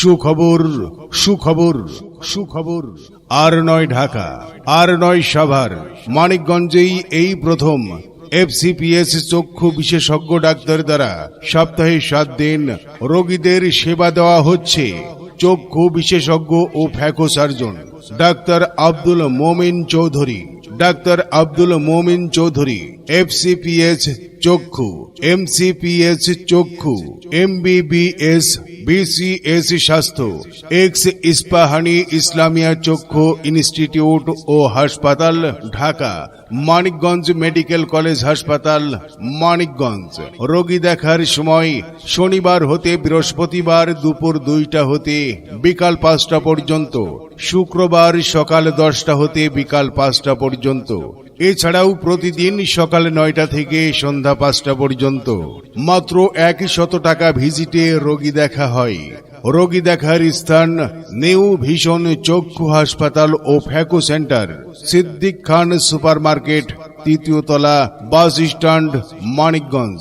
সুখবর সুখবর সুখবর। আর নয় ঢাকা, আর নয় সাভার। মানিকগঞ্জেই এই প্রথম এফসিপিএস চক্ষু বিশেষজ্ঞ ডাক্তার দ্বারা সপ্তাহে সাত দিন রোগীদের সেবা দেওয়া হচ্ছে। চক্ষু বিশেষজ্ঞ ও phaco surgeon, doctor Abdul Momin Chowdhury, doctor Abdul Momin Chowdhury, FCPS চক্ষু এমসিপিএস চক্ষু এমবিবিএস বিসিএস স্বাস্থ্য এক্স ইস্পাহানি ইসলামিয়া চক্ষু ইনস্টিটিউট ও হাসপাতাল, ঢাকা, মানিকগঞ্জ মেডিকেল কলেজ হাসপাতাল, মানিকগঞ্জ। রোগী দেখার সময় শনিবার হতে বৃহস্পতিবার দুপুর দুইটা হতে বিকাল পাঁচটা পর্যন্ত, শুক্রবার সকাল দশটা হতে বিকাল পাঁচটা পর্যন্ত। এছাড়াও প্রতিদিন সকাল নয়টা থেকে সন্ধ্যা পাঁচটা পর্যন্ত মাত্র এক শত টাকা ভিজিটে রোগী দেখা হয়। রোগী দেখার স্থান নিউ ভিশন চক্ষু হাসপাতাল ও phaco centre, Siddique Khan super market তৃতীয় তলা, বাস স্ট্যান্ড, মানিকগঞ্জ।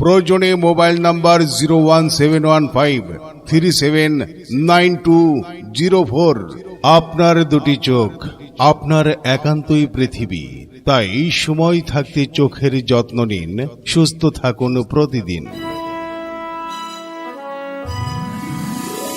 প্রয়োজনে mobile number zero one seven one five three seven nine two zero four. আপনার দুটি চোখ, আপনার একান্তই পৃথিবী। তাই সময় থাকতে চোখের যত্ন নিন সুস্থ থাকুন প্রতিদিন।